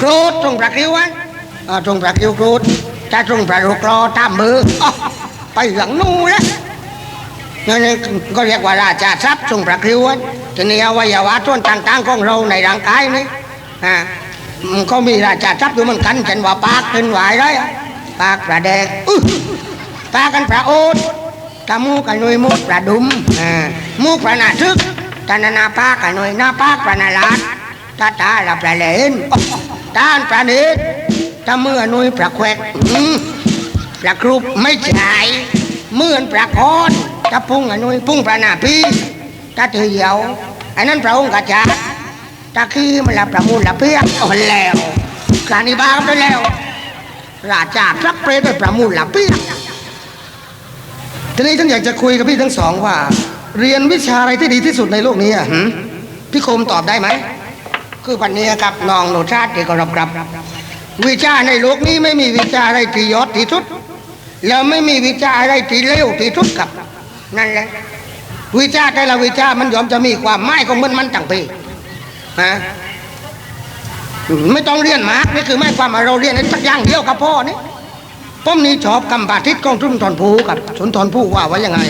โกรธตรงประคิวไว้ตรงประคิวโกรธถ้าตรงประรูกรอตามมืออ๋อไปหลังนู่นแล้วนั่ก็เรียกว่าราชาทรัพย์ทรงประคิวไว้ทีนี้อวัยวะส่วนต่างๆของเราในร่างกายนี่อ่ามันก็มีราชาทรัพย์อยู่เหมือนกันเช่นว่าปากเป็นหวายไรปากประแดงปากกันประโอดตามูกันหน่วยมูกประดุมมูกประนาทึกตานานาปากกันหน่วยหน้าปากประนาลาด ตาตาลับละเลนตานประนิดตาเมื่อนุยประแควกประครุบไม่ใช่เมื่อนประคอนตาพุ่งอนุยพุ่งประนาพีตาเถียวอันนั้นพระองค์กระจาตาขี้มันละประมูลละเพียกอ่อนแล้วการนิบาไปแล้วราชาทักเปรตไปประมูลละเพียกทีนี้ฉันอยากจะคุยกับพี่ทั้งสองว่า เรียนวิชาอะไรที่ดีที่สุดในโลกนี้อะพี่คมตอบได้ไหม คือปันนี้กับน้องโนชาติที่กรับรับ วิชาในโลกนี้ไม่มีวิชาอะไรที่ยอดที่สุด แล้วไม่มีวิชาอะไรที่เลวที่สุดกับ นั่นแหละวิชาแต่ละวิชามันยอมจะมีความหมายของมันมันต่างไปฮะไม่ต้องเรียนมากนี่คือไม่ความว่าเราเรียนสักอย่างเดียวกับพ่อนี่ผมนี่ชอบคำบาทิตของสุนทรภูกับสุนทรภูว่าไว้ยังไง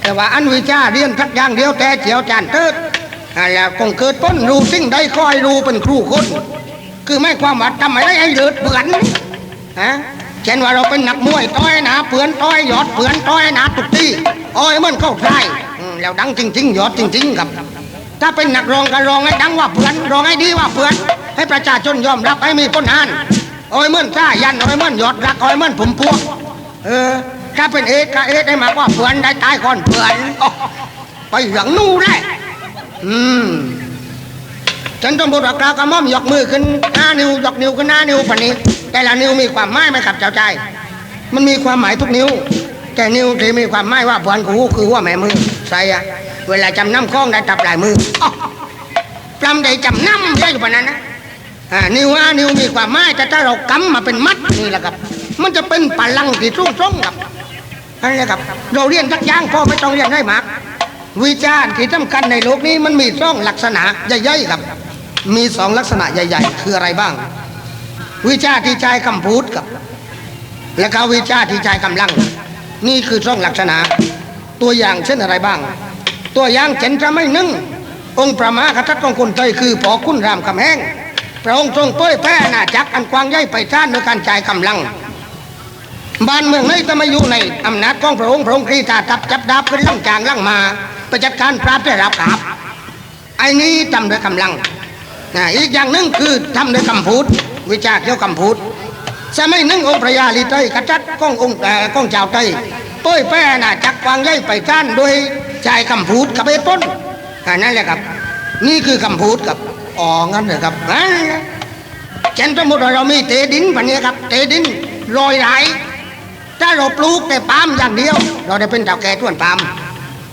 แต่ว่าอันวิชาเรียนสักอย่างเดียวแต่เจียวจานเติดอ่า แล้วคงเกิดพ้นรู้สิ่งใดคอยรู้เป็นครูคน คือไม่ความว่าทำอะไรให้เลือดเปือนฮะเช่นว่าเราเป็นนักมวยต้อยหนาเปือนต้อยหยอดเปือนต้อยหนาตุกตีโอ้อยมันเข้าใายแล้วดังจริง ๆ หยอดจริง ๆ ครับ ถ้าเป็นนักร้องก็ร้องให้ดังว่าเปือนร้องให้ดีว่าเปือน ให้ประชาชนยอมรับให้มีคนอ่านอ้อยเมื่อนซ่ายันอ้อยเมื่อนหยอดรักอ้อยเมื่อนผมพวกเออถ้าเป็นเอกก็เอกให้มากว่าเปือนได้ตายก่อนเปือนไปหลังนู่นได้ อืมฉันต้องพูดว่ากล่าวกระหม่อมยกมือขึ้นหน้านิ้วยกนิ้วขึ้นหน้านิ้วปันนี้ แต่ละนิ้วมีความหมายไหมครับเจ้าใจ มันมีความหมายทุกนิ้ว แต่นิ้วที่มีความหมายว่าเพื่อนกูคือว่าแม่มือใส่อะเวลาจำน้ำคล้องได้จับหลายมือปลำได้จำน้ำได้อยู่ปานนั้นนะอ่านิ้วห้านิ้วมีความหมายแต่ถ้าเรากำมาเป็นมัดนี่แหละครับ มันจะเป็นพลังที่รุ่งร่งครับนั่นแหละครับ เราเรียนทักย่างพ่อไม่ต้องเรียนให้มาก วิจารณ์ที่สำคัญในโลกนี้มันมีสองลักษณะใหญ่ๆครับ มีสองลักษณะใหญ่ ๆ คืออะไรบ้าง วิชาที่ใช้คำพูดกับ และก็วิชาที่ใช้กำลัง นี่คือช่องลักษณะ ตัวอย่างเช่นอะไรบ้าง ตัวอย่างเช่นจะไม่นึ่งองค์ประมากษัตริย์ของคนไทยคือปอคุณรามคำแหงพระองค์ทรงเผยแพร่อาจักอันกว้างใหญ่ไปท่านโดยการใช้กำลังบ้านเมืองไหนจะมาอยู่ในอำนาจของพระองค์พระองค์ครีตาทับจับดาบขึ้นล่างจางล่างมา ไปจัดการปราบได้รับกาบไอ้นี้ทำด้วยกำลังนะอีกอย่างหนึ่งคือทำด้วยคำพูด วิชาเกี่ยวกับคำพูดสมัยนึ่งองค์พระยาลีไตรกษัตริย์ขององค์เอ่อของชาวไทยเป้ยแป้น่ะจักวางใหญ่ไปท่านโดยใช้คำพูดกับไอ้ต้นอ่นั่นแหละครับ นี่คือคำพูดกับอ๋องั้นเหรอครับเช่นสมมติเรามีเตดินพันนี้ครับ เตดินลอยไหลถ้าเราปลูกแต่ปาล์มอย่างเดียว เราได้เป็นเต่าแก่ต้วนปาล์ม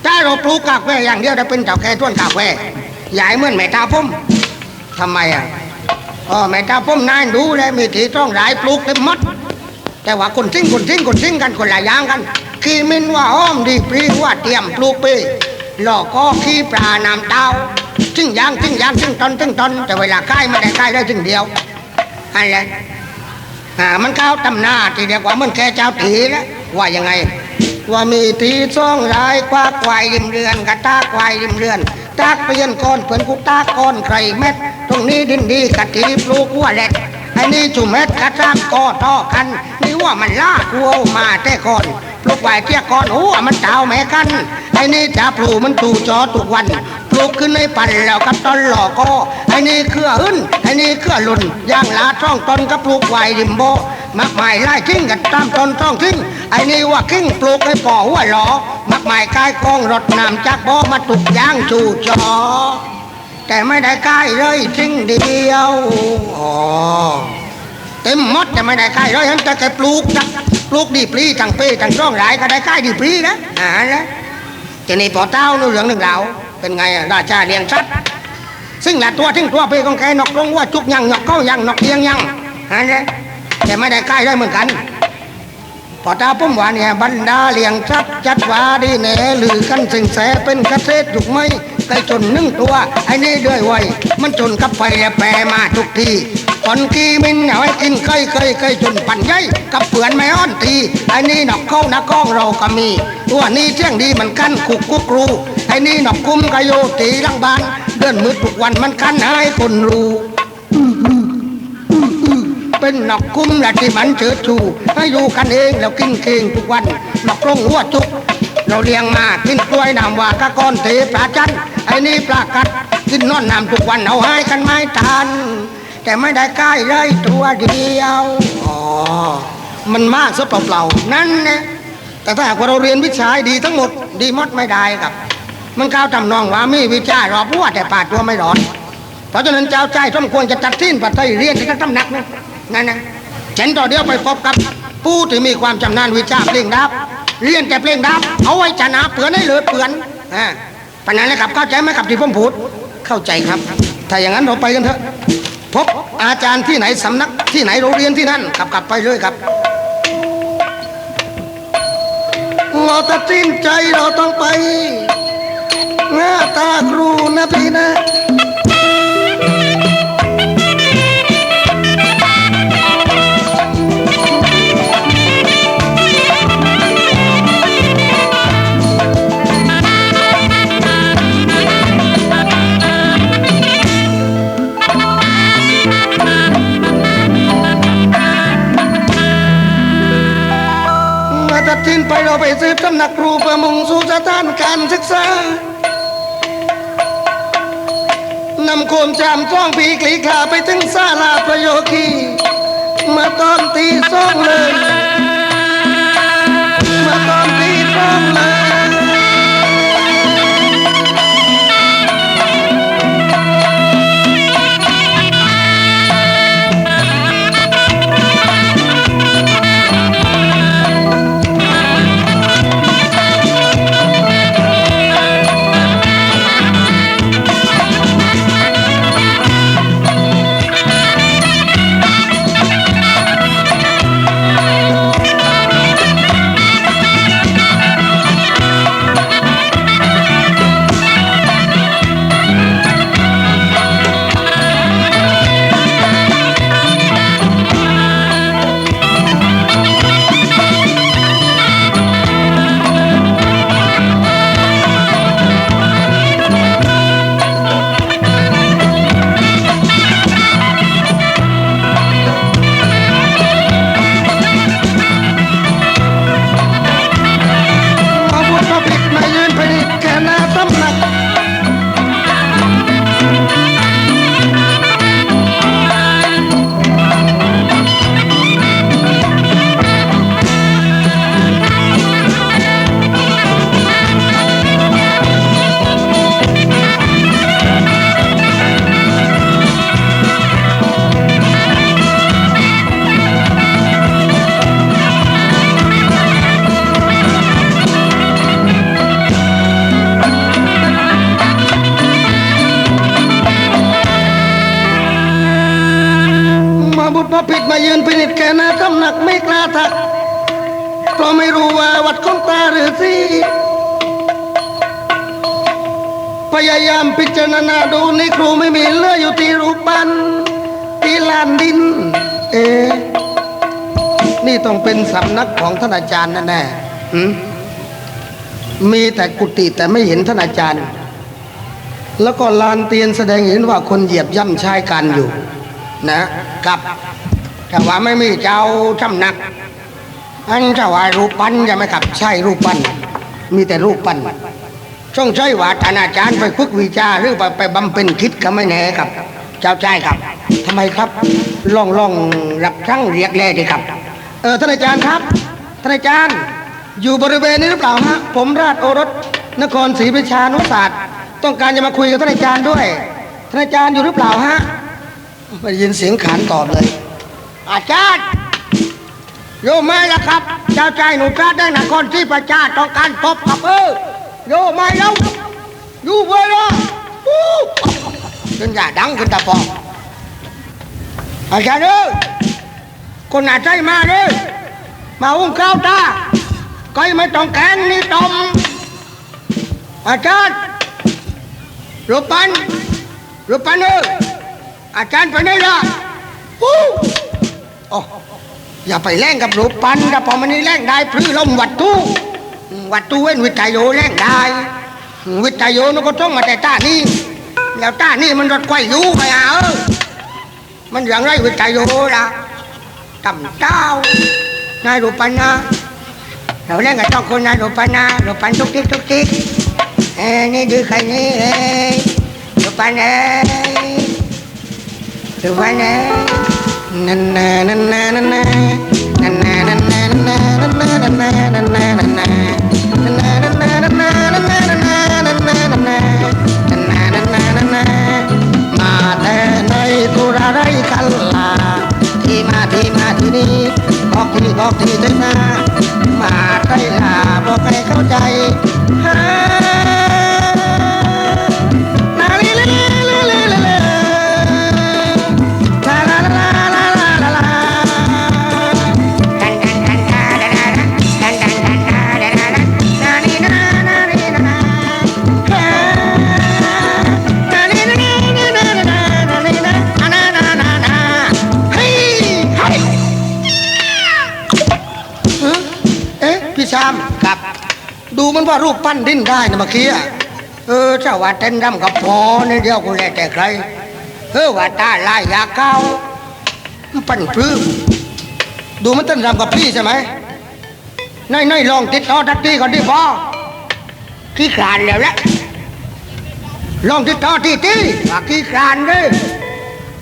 ถ้าเราปลูกกาแฟอย่างเดียวได้เป็นเต่าแก่ต้นกาแฟใหญ่เหมือนแม่ตาพุ่มทำไมอะอ๋อแม่ตาพุ่มนายดูแลมีที่ต้องหลายปลูกเต็มหมดแต่ว่าคนทิ้งคนทิ้งคนทิ้งกันคนหละอย่างกันขี้มินว่าอ้อมดีปรีว่าเตรียมปลูกไปหลอกก็ขี้ปลาน้ำเต้าทิ้งยางทิ้งยางทิ้งตอนทิ้งตอนแต่เวลาใกล้ไม่ได้ใกล้ได้ทิ้งเดียวอันแหละอ่ามันเข้าตำหน้าที่เรียกว่ามันแค่เจ้าตีแล้วว่ายังไง ว่ามีตีซ่องรายคว้าควายริมเรือนกระตากควายริมเรือนตากเปลี่ยนก้อนเพื่อนกูตากก้อนใครเม็ด ตรงนี้ดินดีกะตีปลูกวัวแหลกไอ้นี่จุเม็ดกระตากกอท่อกัน นี่ว่ามันลากวัวมาแต่ก่อนปลูกไว้เที่ยก่อนหัวมันเจ้าแม่กันไอ้นี่จะปลูกมันตู่จอทุกวันปลูกขึ้นในปั่นแล้วกับต้นหลอกก็ไอ้นี่เครืออื่นไอ้นี่เครือหล่นย่างลาช่องต้นก็ปลูกไว้ริมโบ มักไม้ไล่ทิ้งกันตามตนต้องทิ้งไอ้นี่ว่ากิ้งปลูกให้ป่อหัวหลอมักไม้กายกองรถนำจากบ่อมาตุกยางจู่จอ แต่ไม่ได้กล้เลยทิ้งเดียวอ๋อเต็มมดแต่ไม่ได้กล้เลยเห็นแต่แกปลูกจักปลูกดีปลีทั้งปีทั้งช่องหลายก็ได้กล้ดีปลีนะอ่าแล้วทีนี้พอเต้านู่นเหลืองหนึ่งเหลาเป็นไงราชาเลี้ยงสัตว์ซึ่งละตัวทิ้งตัวไปของแกนกลงว่าจุกยังนกเข้ายังนกเลี้ยงยังอันนี้ แต่ไม่ได้ใกล้ได้เหมือนกันพอตาพุ่มหวานเนี่ยบรรดาเลี้ยงทรัพย์จัดวาดีแหนหรือกันสิงแสเป็นเกษตรถูกไหมไก่จนนึ่งตัว ไอ้นี่ด้วยไว้มันจนกับไฟแปรมาทุกทีคนกีมินเอาให้กินเคยเคยเคยจนปั่นใหญ่กับเปือนไม่อ้อนตีไอ้นี่หนอกเข้านักก้องเราก็มี ตัวนี้เที่ยงดีมันกันคุกกุกรูไอ้นี่หนอกกุ้มกโยตีลังบานเดินมืดทุกวันมันกันให้คนรู้ เป็นนกคุ้มและที่มันเชิดชู ให้อยู่กันเองแล้วกินเองทุกวันนอกลงหัวจุก เราเลี้ยงมากินกล้วยน้ำว่ากะก้อนเทปลาจันไอ้นี่ปลากัดกินนอนน้ำทุกวันเอาให้กันไม่ทันแต่ไม่ได้ใกล้เลยตัวเดียวอ๋อมันมากซะเปล่านั่นนะแต่ถ้าหากว่าเราเรียนวิชาดีทั้งหมดดีมดไม่ได้ครับ มันก้าวทำนองว่ามีวิชารอบหัวแต่ป่าตัวไม่รอดเพราะฉะนั้นเจ้าใจสมควรจะตัดสิ้นปัตไตเรียนที่ตำหนักนะ นั่นนะฉันต่อเดียวไปพบกับ ผู้ที่มีความชำนาญวิชาเพลงดับเรียนแต่เพลงดับเอาไว้ชนะเปือนให้เหลือเปือนอ่าปานนั้นนะครับเข้าใจไหมครับที่ผมพูดเข้าใจครับ ถ้าอย่างนั้นเราไปกันเถอะพบอาจารย์ที่ไหนสำนักที่ไหนโรงเรียนที่นั่นขับกลับไปเลยครับเราตัดสินใจเราต้องไปหน้าตาครูนะพี่นะ สำนักครูเพื่อมุ่งสู่สถานการศึกษานำโคมจามจ้องปีกลีกลาไปถึงศาลาประโยคี เมื่อตอนตีสองเลย จารณาดูในครูไม่มีเลืออยู่ที่รูปปั้นที่ลานดิน เอ๊นี่ต้องเป็นสำนักของท่านอาจารย์แน่ๆมีแต่กุฏิแต่ไม่เห็นท่านอาจารย์ แล้วก็ลานเตียนแสดงเห็นว่าคนเหยียบย่ำชายกันอยู่ นะครับแต่ว่าไม่มีเจ้าสำนักอันจะว่ารูปปั้นใช่ไหมครับ ใช่รูปปั้นมีแต่รูปปั้น ช่องใช่ว่าท่านอาจารย์ไปฝึกวิชาหรือไปไปบำเพ็ญคิดก็ไม่แน่ครับ เจ้าใจครับทำไมครับล่องล่องรับทั้งเรียกแล่ดีครับ เออท่านอาจารย์ครับท่านอาจารย์อยู่บริเวณนี้หรือเปล่าฮะผมราชโอรสนครศรีประชานุศาสตร์ต้องการจะมาคุยกับท่านอาจารย์ด้วยท่านอาจารย์อยู่หรือเปล่าฮะไม่ได้ยินเสียงขานตอบเลย อาจารย์โยมไม่ละครับ เจ้าใจหนูพระได้นครที่ประชาต้องการพบกับเออ vô mai đâu vô quê đó trên nhà đắng trên tập phòng à cha ơi con nà trai ma đi mà uống cao ta coi mấy trong cán đi trong à cha rồi pan rồi pan ơi à cha phải đây là ô อย่าไปแล่งกับรูปปันนะพอมันนี่แล่งได้พลื้ลมวัดตู้ วัดตู้เว้นวิทยุแล่งได้ วิทยุมันก็ต้องมาแต่ต้านี่แล้วต้านี่มันรถไฟอยู่ไปอะเออมันอย่างไรวิทยุล่ะต่ำเต้านายรูปันนะเราเล่นกับต้องคนนายรูปันนะรูปันทุกทิศทุกทิศเอ้ยนี่ดูใครนี่เอ้ยรูปันเอ้ยรูปันเอ้นั่นน่ะนั่นน่ะนั่นน่ะนั่นน่ะนั่นน่ะนั่นน่ รูปปั้นดิ้นได้นะเมื่อกี้เออเจ้าว่าเต้นรำกับพอนี่เดียวกูแลแต่ใครเออว่าตาลายยาเก้าปั้นปื้มดูมันเต้นรำกับพี่ใช่ไหมนายนายลองติดต่อทักทีก่อนดิพ่อขี้ขานแล้วแหละลองติดต่อที่ที่ว่าขี้ขานเลย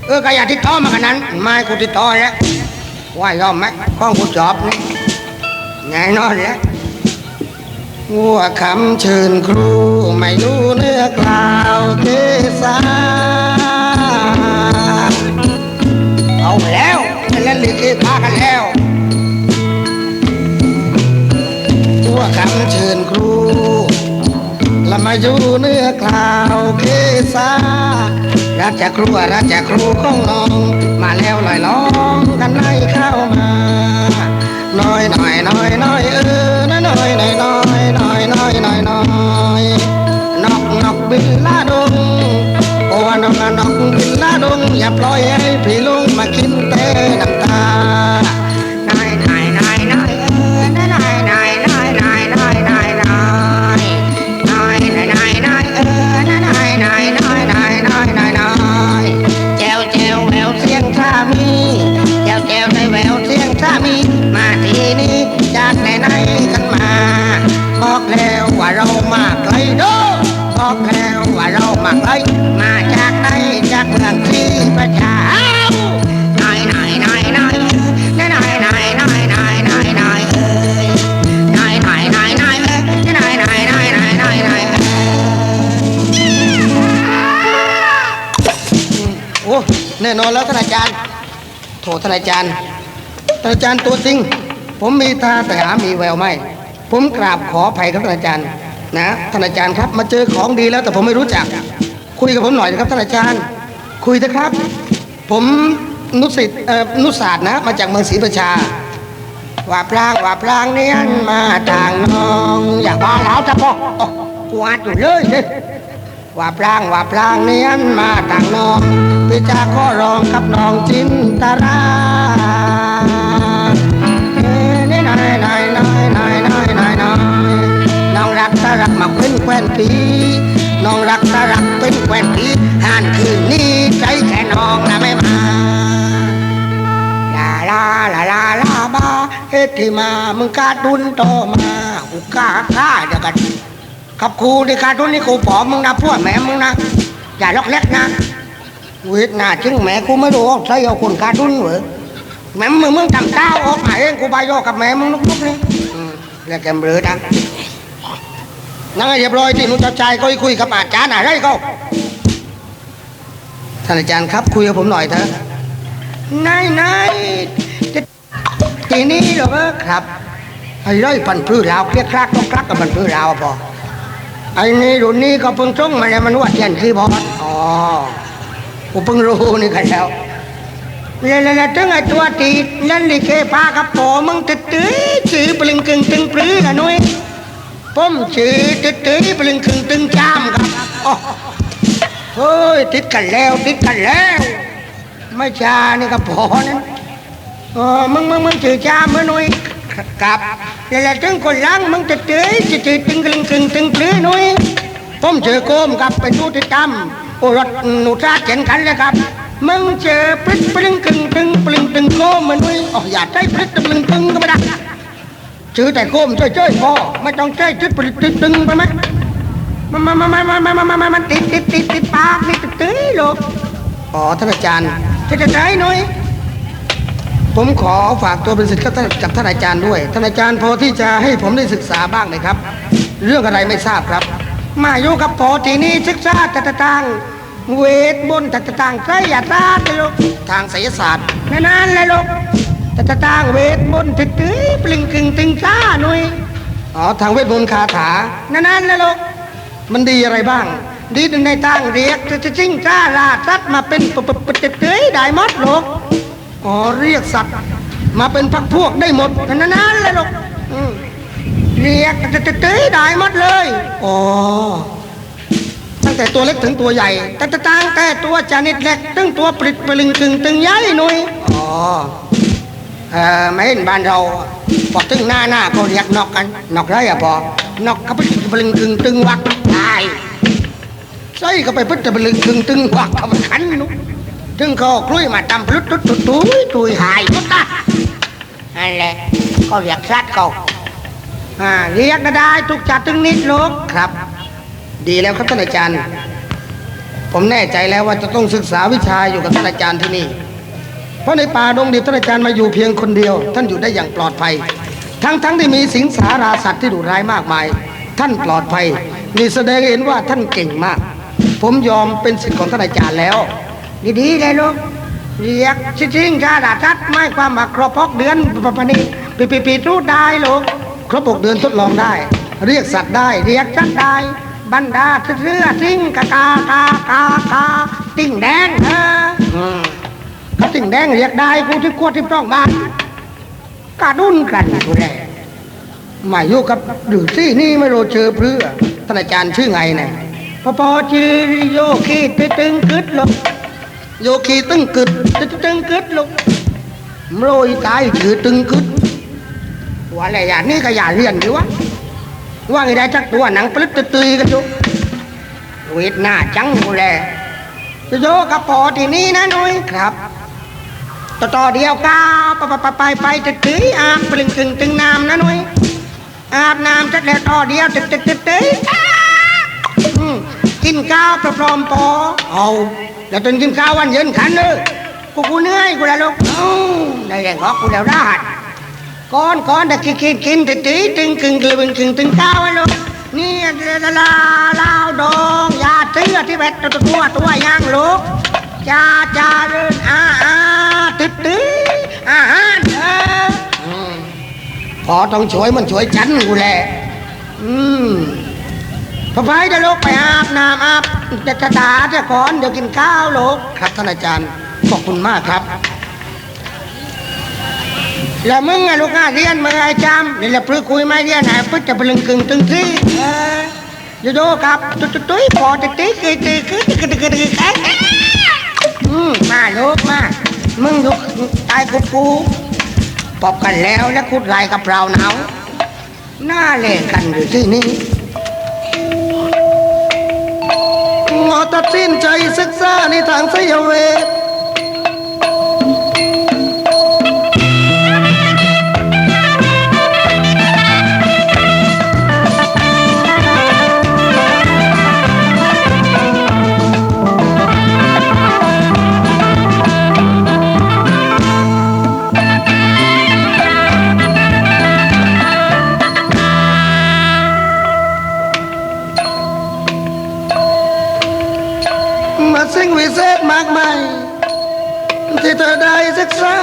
เออก็อย่าติดต่อมากันนั้นไม่กูติดต่อแล้วว่ายอมไหมข้องกูจอบนี่แน่นอนแล้ว งัวคำเชิญครู ไม่รู้เนื้อกล่าวเทศาเอาแล้วเล่นลิเกพากันแล้วงัวคำเชิญครูและมาอยู่เนื้อกล่าวเทศารักจะครูรักจะครูของน้อง มาแล้วลอยล้องกันให้เข้ามา น้อยหน้อยน้อยน้อยเออ น้อยน้อยน้อยน้อยน้อยน้อยน้อยนกนกบินลาดงโอ้นกนกบินลาดงอย่าปล่อยให้พี่ลุงมากินเต้น้ำตา แน่นอนแล้วท่านอาจารย์ โถท่านอาจารย์ท่านอาจารย์ตัวจริง ผมมีตาแต่หามีแววไม่ ผมกราบขออภัยครับท่านอาจารย์ นะท่านอาจารย์ครับ มาเจอของดีแล้วแต่ผมไม่รู้จัก คุยกับผมหน่อยนะครับท่านอาจารย์ คุยเถอะครับ ผมนุสิตนุศาสตร์นะ มาจากเมืองศรีประชาว่าพลางว่าพลางเนียมาต่างน้อง อย่าว่าแล้วจะพ่อโอ้กูอัดอยู่เลย ว่าพลางว่าพลางเนียนมาต่างน้องพี่จะขอร้องกับน้องจินตราเอ้ยนี่น้อยน้อยน้อยน้อยน้อยน้อยน้อยน้องรักตารักมาเป็นแควนปีน้องรักตารักเป็นแควนปีหานคืนนี้ใจแค่น้องนะไม่มาลาลาลาลาลาบาเฮ็ดที่มามึงกาดุนโตมากูกากล้าเดี๋ยวกัน กับครูที่การดุนนี่กูปอมมึงนะพวกแม่มึงนะอย่าล็อกเล็กนะเวทนาจึงแม่กูไม่รู้ใช่เอาคนการดุนเหรอแม่มึงมึงทำเต้าออกมาเองกูไปโยกกับแม่มึงลุกๆนี่แล้วแกมเบือดังนั่งเรียบร้อยที่นุ่นเจ้าชายก็คุยกับอาจารย์อะไรก็ท่านอาจารย์ครับคุยกับผมหน่อยเถอะนายนายทีนี้เหรอครับไอ้ร้อยพันพื้นลาวเครียดคลักต้องคลักกับมันพื้นลาวพอ ไอ้นี่รุ่นนี้ก็เพิ่งส่งมาแล้วมันว่าเทียนคีย์บอร์ดอ๋อกูเพิ่งรู้นี่กันแล้วแล้วแล้วแล้วถึงไอ้ตัวตีเล่นลิเกพากับปอมึงตึ๊ดตื้อชื่อปลึงกึ่งตึงปลื้อละนุ้ยผมชื่อตึ๊ดตื้อปลึงกึ่งตึงจามครับอ๋อเฮ้ยติดกันแล้วติดกันแล้ว ไม่ชานี่ก็พอนั้นอ๋อมึงมึงมึงจือจามมือหนุ่ยกับ แล้วแล้วถึงคนล้างมึงจะเจอจะจือตึงกลึงตึงตึงปลื้อหนุ่ยผมเจอโกมกับเป็นผู้ติดตามโอรถหนูทราเช่นกันเลยครับ มึงเจอปลึ้งปลึ้งกึ่งตึงปลึงตึงโกมมันหนุ่ยอ๋ออย่าใจปลึ้งตึงปลึงตึงก็ไม่ได้จือแต่โกมช่วยช่วยพอไม่ต้องใจจุดปลึงตึงตึงไปไหมมันมันมันมันมันมันมันมันติดติดติดติดปากนี่ติดตื้อลูกอ๋อท่านอาจารย์จะจะใจหน่อย ผมขอฝากตัวเป็นศิษย์กับท่านกับท่านอาจารย์ด้วย ท่านอาจารย์พอที่จะให้ผมได้ศึกษาบ้างไหมครับ เรื่องอะไรไม่ทราบครับ มาอยู่กับพอทีนี้ศึกษาตะตะตังเวทมนต์ตะตะตังใครอย่าตาเลยลูกทางไสยศาสตร์นานๆเลยลูกตะตะตังเวทมนต์ตึ๊ดตึ๊ดปลิงกึ่งตึงจ้าหน่อยอ๋อทางเวทมนต์คาถานานๆเลยลูกมันดีอะไรบ้างดีในทางเรียกจะจิ้งจ้าลาสัตมาเป็นปปปตึ๊ดตึ๊ดได้หมดลูก อ๋อเรียกสัตว์มาเป็นพักพวกได้หมดนานๆเลยลูกอืมเรียกตตึ๊ดตึ๊ดได้หมดเลยอ๋อตั้งแต่ตัวเล็กถึงตัวใหญ่ตะตะตังแต่ตัวจานิดเล็กตึงตัวปลิดปลิงกึงตึงย้ายหน่อยอ๋อเออไม่เห็นบ้านเราพอตึงหน้าหน้าเขาเรียกนอกกันนอกไรอะพอนอกเขาไปตึงปลิงกึงตึงวักตายใส่เข้าไปพึ่งจะไปลึงตึงตึงวักเขาไปขันนุ ถึงเขากล้วยมาตำพลุดตุดตุดตุยตุยหายก็ตาอันแหละเขาเรียกสัตว์เขาอ่าเรียกก็ได้ทุกจัดตึงนิดลูกครับ ดีแล้วครับท่านอาจารย์ ผมแน่ใจแล้วว่าจะต้องศึกษาวิชาอยู่กับท่านอาจารย์ที่นี่ เพราะในป่าดงดิบท่านอาจารย์มาอยู่เพียงคนเดียว ท่านอยู่ได้อย่างปลอดภัย ทั้งทั้งที่มีสิงสาราสัตว์ที่ดุร้ายมากมาย ท่านปลอดภัยนี่แสดงให้เห็นว่าท่านเก่งมาก ผมยอมเป็นศิษย์ของท่านอาจารย์แล้ว ดีๆเลยลูกเรียกชิชิงชาดาทัดไม่ความมาครบพกเดือนปปนีปีปีปีรู้ได้ลูกครบหกเดือนทดลองได้ เรียกสัตว์ได้ เรียกชัดได้บรรดาเสื้อทิ้งกากากากากาติ่งแดงเอออืมก็ติ่งแดงเรียกได้กูที่ขวดที่ต้องบ้านกระดุนกันกูแลมาอยู่กับหรือซี่นี่ไม่รู้เจอเพื่อท่านอาจารย์ชื่อไงเนี่ยพอพอชื่อโยคีตึตึงกึดลูก โยคีตึงกึดตึตึงกึดลูกโมรยตายถือตึงกึดว่าอะไรอย่างนี้ก็อย่าเรียนดีวะว่าไงได้จักตัวหนังปลึกตุยกันอยู่เวทหน้าจังกูแลจะโยกับพอที่นี่นะนุ้ยครับต่อต่อเดียวก้าวไปไปไปไปตึกตึยอาบปลึงตึงตึงน้ำนะนุ้ยอาบน้ำเสร็จแล้วต่อเดียวตึกตึกตึกตึยกินข้าวพร้อมปอเอา แล้วตอนกินข้าววันเย็นขันเลยกูกูเหนื่อยกูแล้วลูกเอ้าได้แรงก็กูแล้วรหัสก้อนก้อนแต่กินกินกินตึกตึยตึงกึ่งกลึงกึ่งตึงข้าวไว้ลูกนี่ลาลาลาวดองยาเตื้อที่แวดตัวตัวย่างลูกจ้าจ้าเดินองอาอาตึ๊ดตึ๊ดอาหารเออพอต้องช่วยมันช่วยฉันกูแหละอืม พอไปยวลูกไปอาบน้ำอาบจะตาตาจะก่อนเดี๋ยวกินข้าวลูกครับท่านอาจารย์ขอบคุณมากครับ แล้วมึงไงลูกหน้าเรียนมึงไอ้จำเดี๋ยวปลื้คุยไม่เรียนไหนเพื่อจะไปลึงกึ่งตึงที่เดี๋ยวดูครับตุ้ยตุ๊ยพอติ๊กติ๊กติ๊กติ๊กติ๊กติ๊กติ๊กอืมมาลูกมามึงลูกตายกูปูปอบกันแล้วและคุดลายกับเราหนาวหน้าเล่กันอยู่ที่นี่ ตัดสินใจศึกษาในทางสยเวท ได้ศึกษา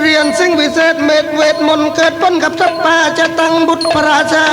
เรียนสิ่งวิเศษเม็ดเวทมนต์เกิดพ้นกับสัตว์ป่าจะตั้งบุตรพระราชา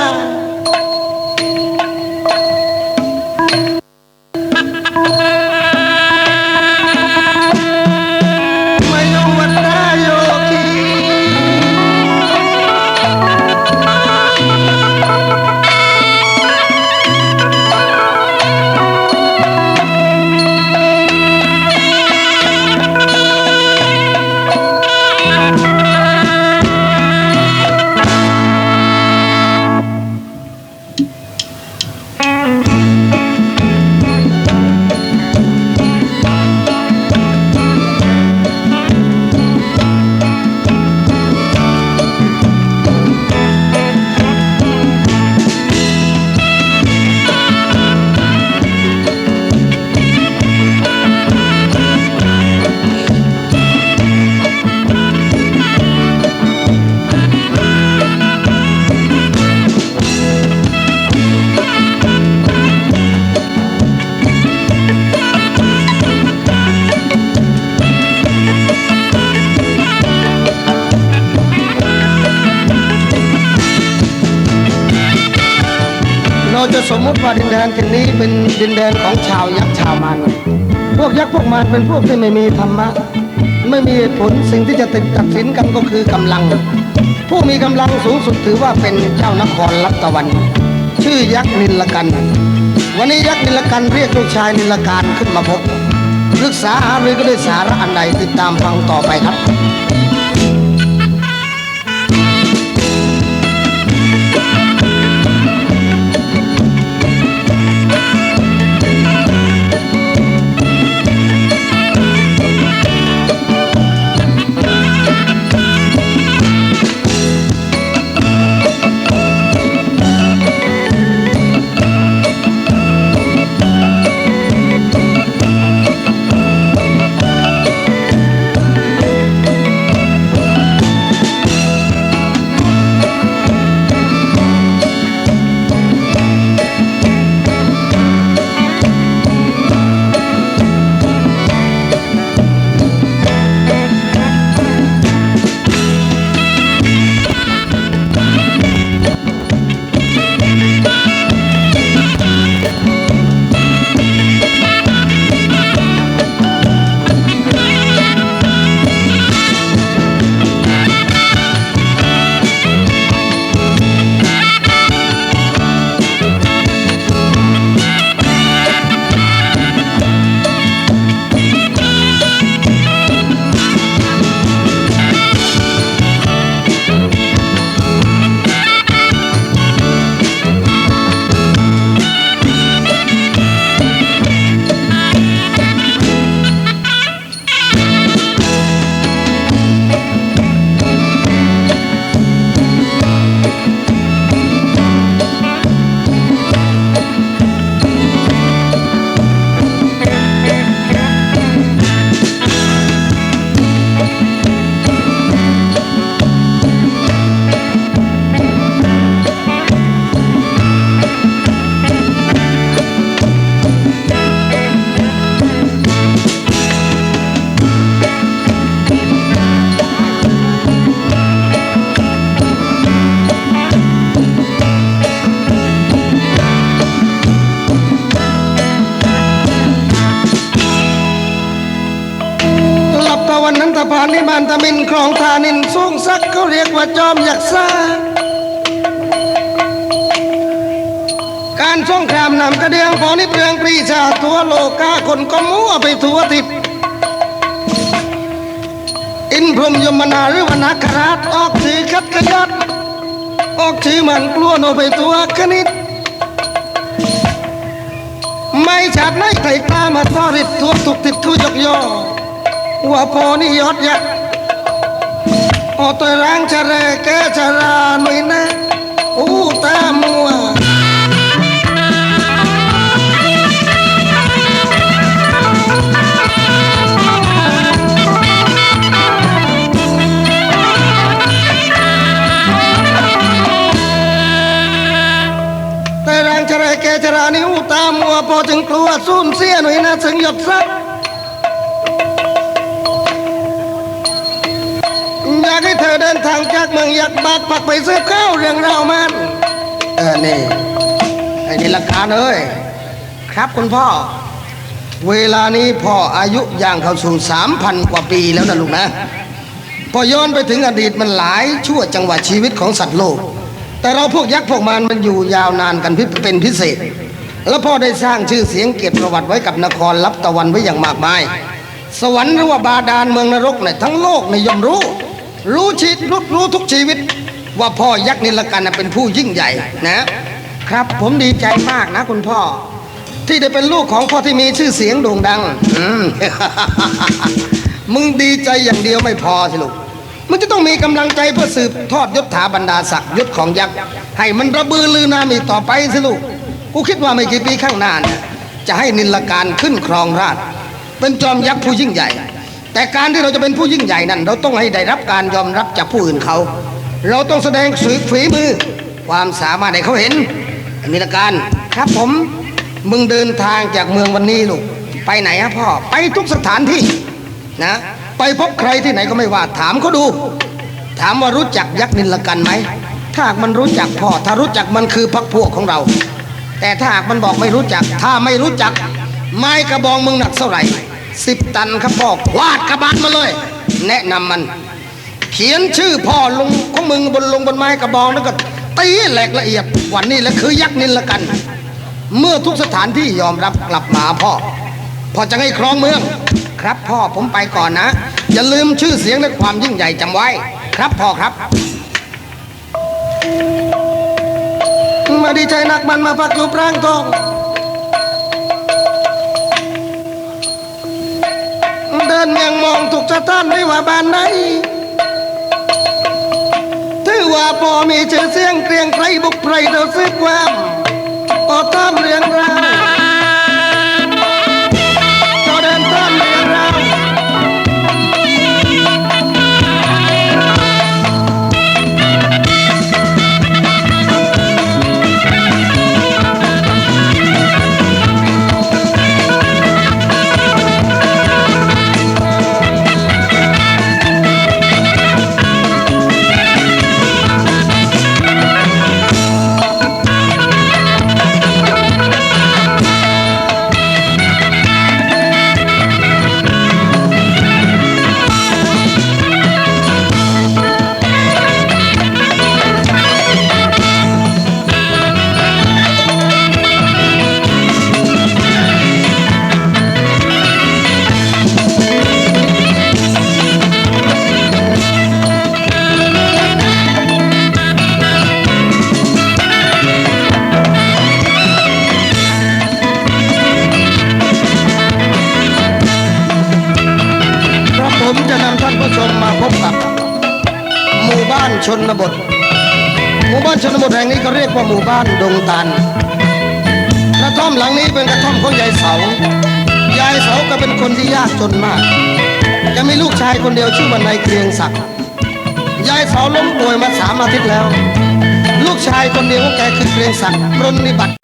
สมมติว่าดินแดนที่นี้เป็นดินแดนของชาวยักษ์ชาวมารพวกยักษ์พวกมารเป็นพวกที่ไม่มีธรรมะ ไม่มีเหตุผลสิ่งที่จะติดตัดสินกันก็คือกำลัง ผู้มีกำลังสูงสุดถือว่าเป็นเจ้านครลัตะวัน ชื่อยักษ์นิลกัน วันนี้ยักษ์นิลกันเรียกลูกชายนิลการขึ้นมาพบปรึกษาหารือก็ได้สาระอันใดติดตามฟังต่อไปครับ นั้นตะพานตะมินคลองทานินสูงสักเขาเรียกว่าจอมยักษ์ซ่าการสงครามนำกระเดียงพอนิเปลืองปรีชาตัวโลกาคนก็มั่วไปทั่วทิศอินพรมยมนาหรือวนาคราชออกถือคัดขยัดออกถือมันกลัวโนไปตัวคณิต ไม่ชัดไม่ไถ่ตามาทอริดทั่วทุกทิศทุยกยอ ว่าพอนี่ยอดยักษ์โอตัวร่างจะแรแกจะราหน่อยนะอู้ตามัวแต่ร่างจะแรแกจะรานี่อู้ตามัวพอถึงกลัวสูญเสียหน่อยนะถึงหยดซัก เดินทางจากเมืองยักษ์บาดปักไปซื้อข้าวเรื่องราวมันเออนี่ไอ้นี่ละการเอ้ยครับคุณพ่อ เวลานี้พ่ออายุย่างเข้าสู่สามพันกว่าปีแล้วนะลูกนะพอย้อนไปถึงอดีตมันหลายชั่วจังหวะชีวิตของสัตว์โลก แต่เราพวกยักษ์พวกมันมันอยู่ยาวนานกันพิเป็นพิเศษ แล้วพ่อได้สร้างชื่อเสียงเกียรติประวัติไว้กับนครลับตะวันไว้อย่างมากมาย สวรรค์หรือว่าบาดาลเมืองนรกเนี่ยทั้งโลกในยย่อมรู้ รู้ชีวิตรู้รู้ทุกชีวิต ว่าพ่อยักษ์นิลกันเป็นผู้ยิ่งใหญ่นะ ครับผมดีใจมากนะคุณพ่อ ที่ได้เป็นลูกของพ่อที่มีชื่อเสียงโด่งดังมมึงดีใจอย่างเดียวไม่พอสิลูกมันจะต้องมีกำลังใจเพื่อสืบทอดยศถาบรรดาศักดิ์ยศของยักษ์ให้มันระบือลือนามีต่อไปสิลูกกูคิดว่าไม่กี่ปีข้างหน้าจะให้นิลการขึ้นครองราชเป็นจอมยักษ์ผู้ยิ่งใหญ่ แต่การที่เราจะเป็นผู้ยิ่งใหญ่นั้น เราต้องให้ได้รับการยอมรับจากผู้อื่นเขา เราต้องแสดงฝีมือ ความสามารถให้เขาเห็นนิละการครับผมมึงเดินทางจากเมืองวันนี้ลูกไปไหนฮะพ่อไปทุกสถานที่นะไปพบใครที่ไหนก็ไม่ว่าถามเขาดู ถามว่ารู้จักยักษ์นิลกันไหมถ้าหากมันรู้จักพ่อถ้ารู้จักมันคือพักพวกของเรา แต่ถ้าหากมันบอกไม่รู้จัก ถ้าไม่รู้จักไม้กระบองมึงหนักเท่าไหร่ ตันครับพ่อวาดกระบาดมาเลย แนะนำมัน เขียนชื่อพ่อลงของมึงบนลงบนไม้กระบองแล้วก็ตีแหลกละเอียดวันนี้และคือยักษ์นินละกัน เมื่อทุกสถานที่ยอมรับกลับมาพ่อพ่อจะให้ครองเมือง ครับพ่อผมไปก่อนนะ อย่าลืมชื่อเสียงและความยิ่งใหญ่จำไว้ ครับพ่อครับ มาดีใจนักมันมาพักอยู่ปรางทอง เดินเมียงมองถูกสะท้านไม่ว่าบ้านไหนถือว่าพอมีชื่อเสียงเกรียงไกรบุกไพรเราซื้อความออตามเรียงราว แห่งนี้ก็เรียกว่าหมู่บ้านดงตันกระท่อมหลังนี้เป็นกระท่อมของยายเสายายเสาก็เป็นคนที่ยากจนมากแกมีลูกชายคนเดียวชื่อว่านายเกรียงศักดิ์ยายเสาล้มป่วยมาสามอาทิตย์แล้ว ลูกชายคนเดียวของแกคือเกรียงศักดิ์ปรนนิบัติ